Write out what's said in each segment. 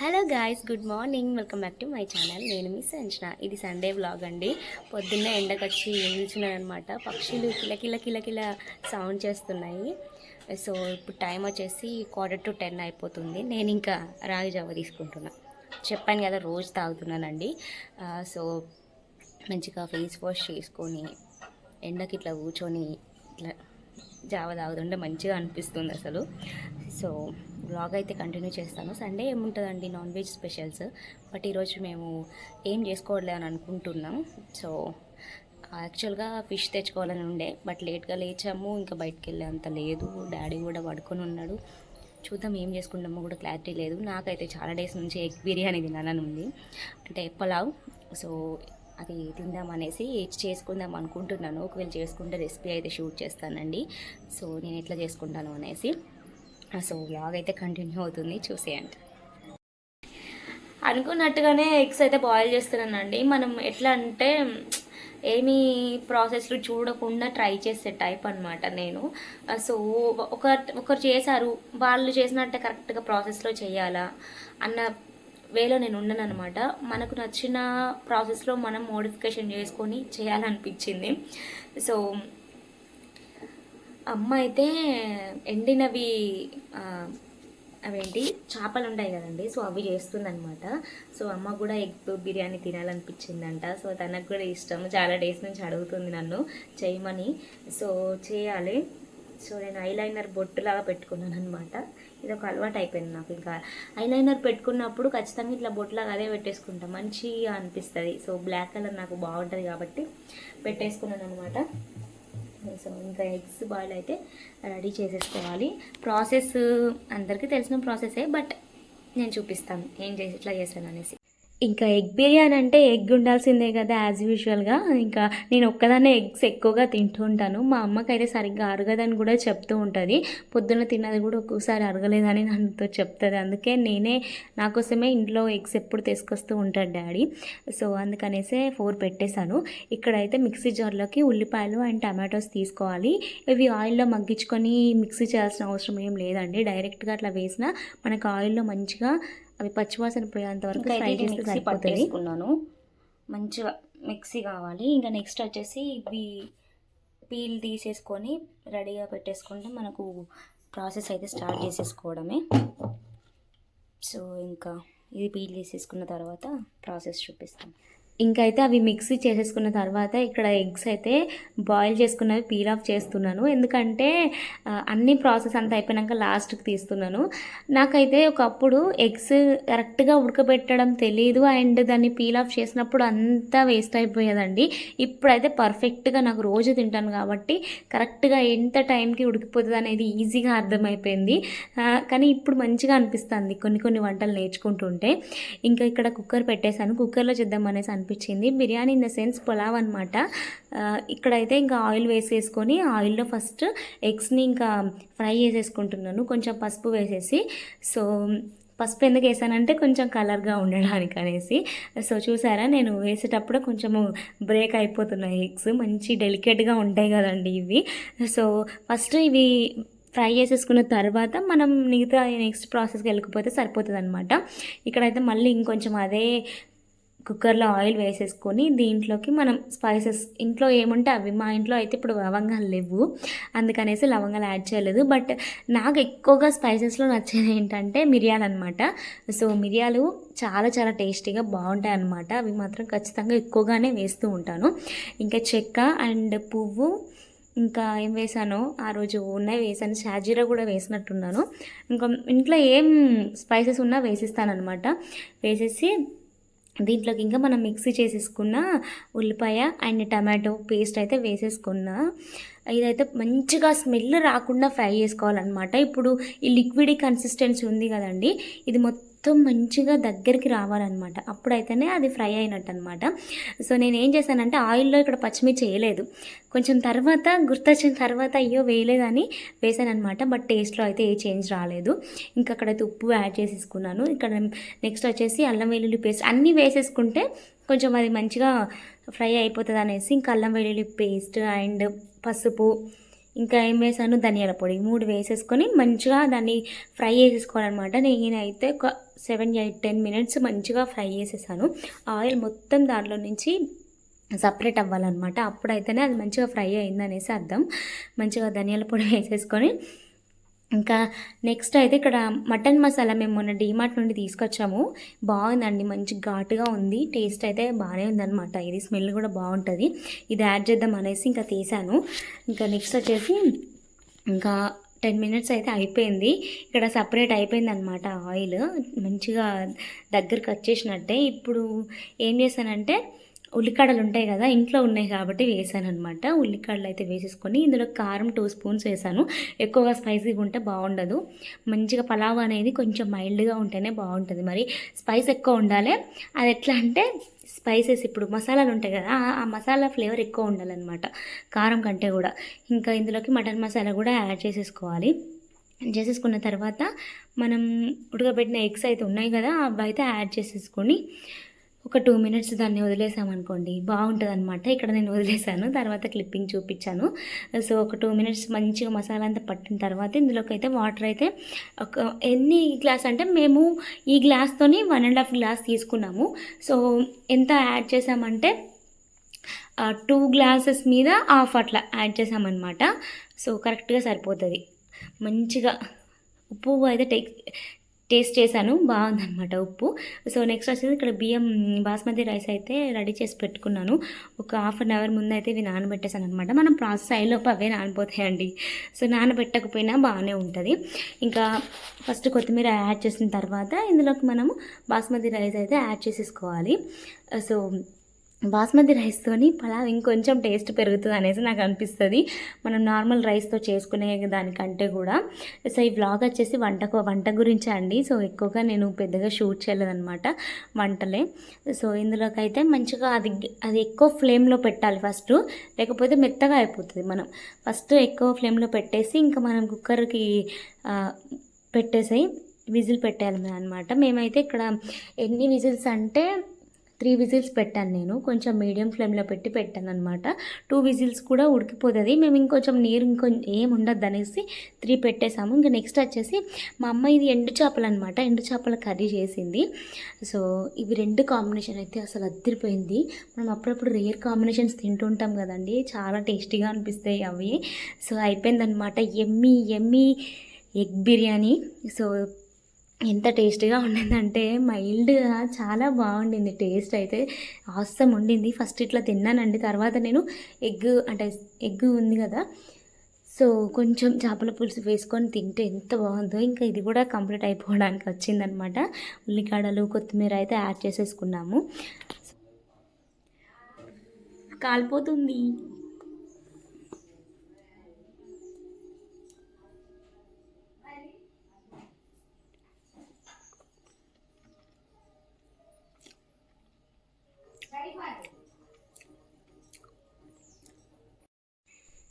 Hello guys good morning welcome back to my channel నేను miss అంచనా ఇది Sunday vlog అండి. పొద్దున్నే ఎండకొచ్చి నిల్చున్నాను పక్షులు కిలకిల కిలకిల సౌండ్ చేస్తున్నాయి. సో ఇప్పుడు టైం వచ్చేసి క్వార్టర్ టు టెన్ అయిపోతుంది. నేను ఇంకా రాగి జావ తీసుకుంటున్నా. చెప్పాను కదా రోజు తాగుతున్నానండి. సో మంచిగా ఫేస్ వాష్ చేసుకొని ఎండకి ఇట్లా కూర్చొని ఇట్లా జావ తాగుతుంటే మంచిగా అనిపిస్తుంది అసలు. సో బ్లాగ్ అయితే కంటిన్యూ చేస్తాను. సండే ఏముంటుందండి నాన్ వెజ్ స్పెషల్స్ బట్ ఈరోజు మేము ఏం చేసుకోవట్లే అని అనుకుంటున్నాం. సో యాక్చువల్గా ఫిష్ తెచ్చుకోవాలని ఉండే బట్ లేట్గా లేచాము. ఇంకా బయటకు వెళ్ళే అంత లేదు. డాడీ కూడా పడుకొని ఉన్నాడు. చూద్దాం ఏం చేసుకుంటామో కూడా క్లారిటీ లేదు. నాకైతే చాలా డేస్ నుంచి ఎగ్ బిర్యానీ తినాలని ఉంది. అంటే పలావ్. సో అది తిందాం అనేసి చేసుకుందాం అనుకుంటున్నాను. ఒకవేళ చేసుకుంటే రెసిపీ అయితే షూట్ చేస్తానండి. సో నేను ఎట్లా చేసుకుంటాను అనేసి. సో వ్లాగ్ అయితే కంటిన్యూ అవుతుంది చూసేయండి. అనుకున్నట్టుగానే ఎగ్స్ అయితే బాయిల్ చేస్తున్నానండి. మనం ఎట్లా అంటే ఏమీ ప్రాసెస్లు చూడకుండా ట్రై చేసే టైప్ అనమాట నేను. సో ఒక ఒకరు చేశారు వాళ్ళు చేసినట్టే కరెక్ట్గా ప్రాసెస్లో చేయాలా అన్న వేలో నేను ఉండను అనమాట మనకు నచ్చిన ప్రాసెస్లో మనం మోడిఫికేషన్ చేసుకొని చేయాలనిపించింది. సో అమ్మ అయితే ఎండినవి అవేంటి? చేపలు ఉంటాయి కదండి. సో అవి చేస్తుందనమాట సో అమ్మ కూడా ఎగ్ బిర్యానీ తినాలనిపించిందంట. సో తనకు కూడా ఇష్టం. చాలా డేస్ నుంచి అడుగుతుంది నన్ను చేయమని సో చేయాలి. సో నేను ఐలైనర్ బొట్టులాగా పెట్టుకున్నాను అనమాట ఇది ఒక అలవాటు అయిపోయింది నాకు ఇంకా. ఐలైనర్ పెట్టుకున్నప్పుడు ఖచ్చితంగా ఇట్లా బొట్టులాగా అదే పెట్టేసుకుంటా. మంచిగా అనిపిస్తుంది. సో బ్లాక్ కలర్ నాకు బాగుంటుంది కాబట్టి పెట్టేసుకున్నాను అనమాట సో ఇంకా ఎగ్స్ బాయిల్ అయితే రెడీ చేసేసుకోవాలి. ప్రాసెస్ అందరికీ తెలిసిన ప్రాసెసే బట్ నేను చూపిస్తాను ఏం చేసి ఇట్లా చేశాను అనేసి ఇంకా ఎగ్ బిర్యానీ అంటే ఎగ్ ఉండాల్సిందే కదా యాజ్ యూజువల్గా ఇంకా నేను ఒక్కదాన్నే ఎగ్స్ ఎక్కువగా తింటూ ఉంటాను. మా అమ్మకైతే సరిగ్గా అరగదని కూడా చెప్తూ ఉంటుంది. పొద్దున్న తిన్నది కూడా ఒక్కోసారి అరగలేదని నాతో చెప్తుంది. అందుకే నేనే నా కోసమే ఇంట్లో ఎగ్స్ ఎప్పుడు తీసుకొస్తూ ఉంటాడు డాడీ. సో అందుకనేసే ఫోర్ పెట్టేశాను. ఇక్కడైతే మిక్సీ జార్లోకి ఉల్లిపాయలు అండ్ టమాటోస్ తీసుకోవాలి. ఇవి ఆయిల్లో మగ్గించుకొని మిక్సీ చేయాల్సిన అవసరం ఏం లేదండి. డైరెక్ట్గా అట్లా వేసినా మనకు ఆయిల్లో మంచిగా అవి పచ్చివాసన పోయేంత వరకు ఫ్రై పట్టేసుకున్నాను. మంచిగా మిక్సీ కావాలి. ఇంకా నెక్స్ట్ వచ్చేసి ఇవి పీల్ తీసేసుకొని రెడీగా పెట్టేసుకుంటే మనకు ప్రాసెస్ అయితే స్టార్ట్ చేసేసుకోవడమే. సో ఇంకా ఇది పీల్ తీసేసుకున్న తర్వాత ప్రాసెస్ చూపిస్తాం ఇంకైతే అయితే అవి మిక్సీ చేసేసుకున్న తర్వాత ఇక్కడ ఎగ్స్ అయితే బాయిల్ చేసుకున్నవి పీల్ ఆఫ్ చేస్తున్నాను. ఎందుకంటే అన్ని ప్రాసెస్ అంతా అయిపోయినాక లాస్ట్కి తీస్తున్నాను. నాకైతే ఒకప్పుడు ఎగ్స్ కరెక్ట్గా ఉడకబెట్టడం తెలియదు అండ్ దాన్ని పీల్ ఆఫ్ చేసినప్పుడు అంతా వేస్ట్ అయిపోయేదండి. ఇప్పుడైతే పర్ఫెక్ట్గా నాకు రోజు తింటాను కాబట్టి కరెక్ట్గా ఎంత టైంకి ఉడికిపోతుంది అనేది ఈజీగా అర్థమైపోయింది. కానీ ఇప్పుడు మంచిగా అనిపిస్తుంది కొన్ని కొన్ని వంటలు నేర్చుకుంటుంటే. ఇంకా ఇక్కడ కుక్కర్ పెట్టేశాను. కుక్కర్లో చేద్దాం అనేసి అనిపించింది biryani in the sense pulao అనమాట ఇక్కడైతే ఇంకా ఆయిల్ వేసేసుకొని ఆయిల్లో ఫస్ట్ ఎగ్స్ని ఇంకా ఫ్రై చేసేసుకుంటున్నాను. కొంచెం పసుపు వేసేసి. సో పసుపు ఎందుకు వేసానంటే కొంచెం కలర్గా ఉండడానికి అనేసి. సో చూసారా? నేను వేసేటప్పుడు కొంచెము బ్రేక్ అయిపోతున్నాయి ఎగ్స్. మంచి డెలికేట్గా ఉంటాయి కదండి ఇవి. సో ఫస్ట్ ఇవి ఫ్రై చేసేసుకున్న తర్వాత మనం మిగతా నెక్స్ట్ ప్రాసెస్కి వెళ్ళకపోతే సరిపోతుంది అనమాట ఇక్కడైతే మళ్ళీ ఇంకొంచెం అదే కుక్కర్లో ఆయిల్ వేసేసుకొని దీంట్లోకి మనం స్పైసెస్ ఇంట్లో ఏముంటే అవి మా ఇంట్లో అయితే ఇప్పుడు లవంగాలు లేవు. అందుకనేసి లవంగాలు యాడ్ చేయలేదు. బట్ నాకు ఎక్కువగా స్పైసెస్లో నచ్చేది ఏంటంటే మిరియాలు అనమాట సో మిరియాలు చాలా చాలా టేస్టీగా బాగుంటాయి అనమాట అవి మాత్రం ఖచ్చితంగా ఎక్కువగానే వేస్తూ ఉంటాను. ఇంకా చెక్క అండ్ పువ్వు ఇంకా ఏం వేసానో ఆ రోజు ఉన్నాయి వేసాను. షాజీరా కూడా వేసినట్టున్నాను. ఇంకా ఇంట్లో ఏం స్పైసెస్ ఉన్నా వేసిస్తానమాట వేసేసి దీంట్లోకి ఇంకా మనం మిక్సీ చేసేసుకున్న ఉల్లిపాయ అండ్ టమాటో పేస్ట్ అయితే వేసేసుకున్నా. ఇదైతే మంచిగా స్మెల్ రాకుండా ఫ్రై చేసుకోవాలన్నమాట. ఇప్పుడు ఈ లిక్విడ్ కన్సిస్టెన్సీ ఉంది కదండి ఇది మొత్తం మంచిగా దగ్గరికి రావాలన్నమాట. అప్పుడైతేనే అది ఫ్రై అయినట్టు అనమాట సో నేను ఏం చేశానంటే ఆయిల్లో ఇక్కడ పచ్చిమిర్చి వేయలేదు. కొంచెం తర్వాత గుర్తొచ్చిన తర్వాత అయ్యో వేయలేదని వేసాను అనమాట బట్ టేస్ట్లో అయితే ఏ చేంజ్ రాలేదు. ఇంకా అక్కడైతే ఉప్పు యాడ్ చేసేసుకున్నాను. ఇక్కడ నెక్స్ట్ వచ్చేసి అల్లం వెల్లుల్లి పేస్ట్. అన్నీ వేసేసుకుంటే కొంచెం అది మంచిగా ఫ్రై అయిపోతుంది అనేసి ఇంకా అల్లం వెల్లుల్లి పేస్ట్ అండ్ పసుపు ఇంకా ఏం వేసాను ధనియాల పొడి మూడు వేసేసుకొని మంచిగా దాన్ని ఫ్రై చేసేసుకోవాలన్నమాట. నేనైతే ఒక సెవెన్ ఎయిట్ టెన్ మినిట్స్ మంచిగా ఫ్రై చేసేసాను. ఆయిల్ మొత్తం దాంట్లో నుంచి సపరేట్ అవ్వాలన్నమాట. అప్పుడైతేనే అది మంచిగా ఫ్రై అయిందనేసి అర్థం. మంచిగా ధనియాల పొడి వేసేసుకొని ఇంకా నెక్స్ట్ అయితే ఇక్కడ మటన్ మసాలా మేము మొన్న డీమార్ట్ నుండి తీసుకొచ్చాము. బాగుందండి మంచి ఘాటుగా ఉంది. టేస్ట్ అయితే బాగానే ఉందన్నమాట. ఇది స్మెల్ కూడా బాగుంటుంది. ఇది యాడ్ చేద్దాం అనేసి ఇంకా తీసాను. ఇంకా నెక్స్ట్ వచ్చేసి ఇంకా టెన్ మినిట్స్ అయితే అయిపోయింది. ఇక్కడ సపరేట్ అయిపోయింది అనమాట ఆయిల్ మంచిగా దగ్గరకు వచ్చేసినట్టే. ఇప్పుడు ఏం చేశానంటే ఉల్లికాడలు ఉంటాయి కదా ఇంట్లో ఉన్నాయి కాబట్టి వేసాను అనమాట ఉల్లికాడలు అయితే వేసేసుకొని ఇందులో కారం టూ స్పూన్స్ వేసాను. ఎక్కువగా స్పైసీగా ఉంటే బాగుండదు. మంచిగా పలావ్ అనేది కొంచెం మైల్డ్గా ఉంటేనే బాగుంటుంది. మరి స్పైస్ ఎక్కువ ఉండాలి. అది ఎట్లా అంటే స్పైసెస్ ఇప్పుడు మసాలాలు ఉంటాయి కదా ఆ- ఆ మసాలా ఫ్లేవర్ ఎక్కువ ఉండాలన్నమాట. కారం కంటే కూడా. ఇంకా ఇందులోకి మటన్ మసాలా కూడా యాడ్ చేసేసుకోవాలి. చేసేసుకున్న తర్వాత మనం ఉడకబెట్టిన ఎగ్స్ అయితే ఉన్నాయి కదా అవి అయితే యాడ్ చేసేసుకొని ఒక టూ మినిట్స్ దాన్ని వదిలేసామనుకోండి బాగుంటుంది అనమాట ఇక్కడ నేను వదిలేసాను తర్వాత క్లిప్పింగ్ చూపించాను. సో ఒక టూ మినిట్స్ మంచిగా మసాలా అంతా పట్టిన తర్వాత ఇందులోకి అయితే వాటర్ అయితే ఒక ఎన్ని గ్లాస్ అంటే మేము ఈ గ్లాస్తోని వన్ అండ్ హాఫ్ గ్లాస్ తీసుకున్నాము. సో ఎంత యాడ్ చేసామంటే టూ గ్లాసెస్ మీద హాఫ్ అట్లా యాడ్ చేసామన్నమాట. సో కరెక్ట్గా సరిపోతుంది. మంచిగా ఉప్పు అయితే టే టేస్ట్ చేశాను. బాగుందన్నమాట ఉప్పు. సో నెక్స్ట్ వచ్చేసి ఇక్కడ బియ్యం బాస్మతి రైస్ అయితే రెడీ చేసి పెట్టుకున్నాను. ఒక హాఫ్ అన్ అవర్ ముందు అయితే ఇవి నానబెట్టేసాను అనమాట మనం ప్రాసెస్ అయ్యేలోపు అవే నానిపోతాయండి. సో నానబెట్టకపోయినా బాగానే ఉంటుంది. ఇంకా ఫస్ట్ కొత్తిమీర యాడ్ చేసిన తర్వాత ఇందులోకి మనము బాస్మతి రైస్ అయితే యాడ్ చేసేసుకోవాలి. సో బాస్మతి రైస్తోని పలావ్ ఇంకొంచెం టేస్ట్ పెరుగుతుంది అనేసి నాకు అనిపిస్తుంది మనం నార్మల్ రైస్తో చేసుకునే దానికంటే కూడా. సో ఈ బ్లాగ్ వచ్చేసి వంటకు వంట గురించే అండి. సో ఎక్కువగా నేను పెద్దగా షూట్ చేయలేదన్నమాట వంటలే. సో ఇందులోకైతే మంచిగా అది అది ఎక్కువ ఫ్లేమ్లో పెట్టాలి ఫస్ట్. లేకపోతే మెత్తగా అయిపోతుంది మనం. ఫస్ట్ ఎక్కువ ఫ్లేమ్లో పెట్టేసి ఇంకా మనం కుక్కర్కి పెట్టేసి విజిల్ పెట్టాలి అనమాట మేమైతే ఇక్కడ ఎన్ని విజిల్స్ అంటే త్రీ విజిల్స్ పెట్టాను నేను. కొంచెం మీడియం ఫ్లేమ్లో పెట్టి పెట్టాను అనమాట టూ విజిల్స్ కూడా ఉడికిపోతుంది. మేము ఇంకొంచెం నీరు ఇంకొం ఏం ఉండద్దు అనేసి త్రీ పెట్టేసాము. ఇంకా నెక్స్ట్ వచ్చేసి మా అమ్మ ఇది ఎండు చేపలు అనమాట ఎండు చేపల కర్రీ చేసింది. సో ఇవి రెండు కాంబినేషన్ అయితే అసలు అద్దరిపోయింది మనం అప్పుడప్పుడు రేర్ కాంబినేషన్స్ తింటుంటాం కదండి. చాలా టేస్టీగా అనిపిస్తాయి అవి. సో అయిపోయిందనమాట ఎమ్మి ఎమ్మి ఎగ్ బిర్యానీ. సో ఎంత టేస్టీగా ఉండిందంటే మైల్డ్గా చాలా బాగుండింది. టేస్ట్ అయితే ఆసం ఉండింది. ఫస్ట్ ఇట్లా తిన్నానండి. తర్వాత నేను ఎగ్ అంటే ఎగ్ ఉంది కదా. సో కొంచెం చేపల పులుసు వేసుకొని తింటే ఎంత బాగుందో. ఇంకా ఇది కూడా కంప్లీట్ అయిపోవడానికి వచ్చిందనమాట. ఉల్లికాడలు కొత్తిమీర అయితే యాడ్ చేసేసుకున్నాము. కాలిపోతుంది.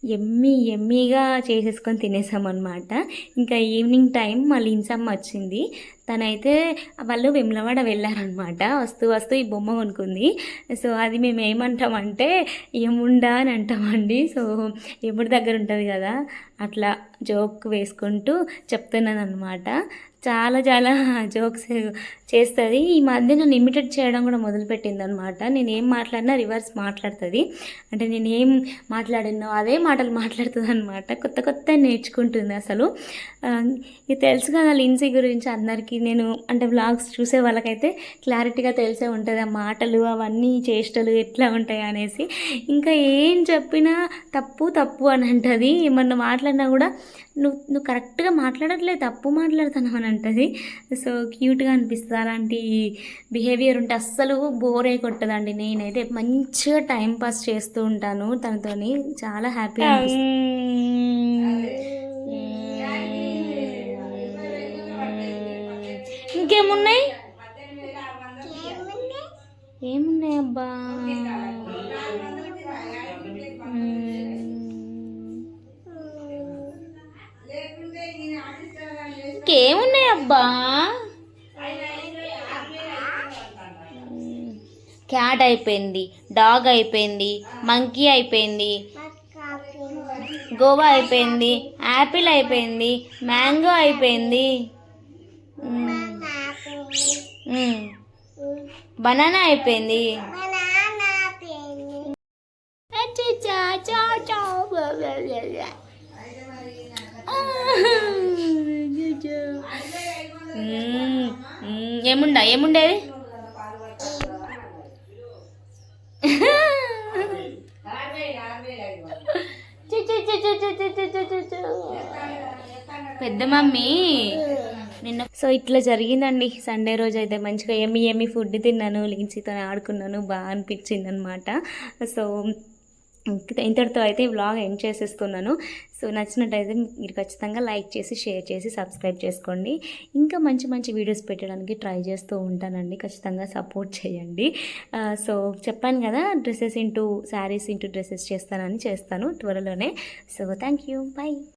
ఎమ్మి ఎమ్మిగా చేసేసుకొని తినేసామన్నమాట. ఇంకా ఈవినింగ్ టైం మా ఇన్సమ్మ వచ్చింది. తనైతే వాళ్ళు వెమ్లవాడ వెళ్ళారనమాట వస్తూ వస్తూ ఈ బొమ్మ కొనుక్కుంది. సో అది మేము ఏమంటామంటే ఏముండా అని అంటామండి. సో ఎముడి దగ్గర ఉంటుంది కదా అట్లా జోక్ వేసుకుంటూ చెప్తున్నాను అనమాట చాలా చాలా జోక్స్ చేస్తుంది. ఈ మధ్య నన్ను ఇమిటేట్ చేయడం కూడా మొదలుపెట్టింది అనమాట నేను ఏం మాట్లాడినా రివర్స్ మాట్లాడుతుంది. అంటే నేను ఏం మాట్లాడినో అదే మాటలు మాట్లాడుతుంది అనమాట కొత్త కొత్త నేర్చుకుంటుంది అసలు. ఇది తెలుసు కదా లిన్సీ గురించి అందరికీ. నేను అంటే వ్లాగ్స్ చూసే వాళ్ళకైతే క్లారిటీగా తెలిసే ఉంటుంది. ఆ మాటలు అవన్నీ చేష్టలు ఎట్లా ఉంటాయి అనేసి. ఇంకా ఏం చెప్పినా తప్పు తప్పు అని అంటుంది. ఏమన్నా మాట్లాడినా కూడా నువ్వు నువ్వు కరెక్ట్గా మాట్లాడట్లేదు తప్పు మాట్లాడుతున్నావు అని అంటుంది సో క్యూట్గా అనిపిస్తుంది. అలాంటి బిహేవియర్ ఉంటే అస్సలు బోర్ అయి కొట్టదండి నేనైతే మంచిగా టైం పాస్ చేస్తూ ఉంటాను తనతోని. చాలా హ్యాపీ ఇంకేమున్నాయి? ఏమున్నాయి? అబ్బా ఇంకేమున్నాయి అబ్బా? క్యాట్ అయిపోయింది డాగ్ అయిపోయింది మంకీ అయిపోయింది గోవా అయిపోయింది యాపిల్ అయిపోయింది మ్యాంగో అయిపోయింది. బనానా అయిపోయింది. ఏముండా ఏముండేది? పెద్ద మమ్మీ. నిన్న సో ఇట్లా జరిగిందండి. సండే రోజు అయితే మంచిగా ఏమి ఏమి ఫుడ్ తిన్నాను లించితో ఆడుకున్నాను బాగా అనిపించింది అనమాట సో ఇంతటితో అయితే ఈ వ్లాగ్ ఎండ్ చేసేస్తున్నాను. సో నచ్చినట్టయితే మీరు ఖచ్చితంగా లైక్ చేసి షేర్ చేసి సబ్స్క్రైబ్ చేసుకోండి. ఇంకా మంచి మంచి వీడియోస్ పెట్టడానికి ట్రై చేస్తూ ఉంటానండి. ఖచ్చితంగా సపోర్ట్ చేయండి. సో చెప్పాను కదా dresses into saris into dresses చేస్తానని చేస్తాను త్వరలోనే. So thank you bye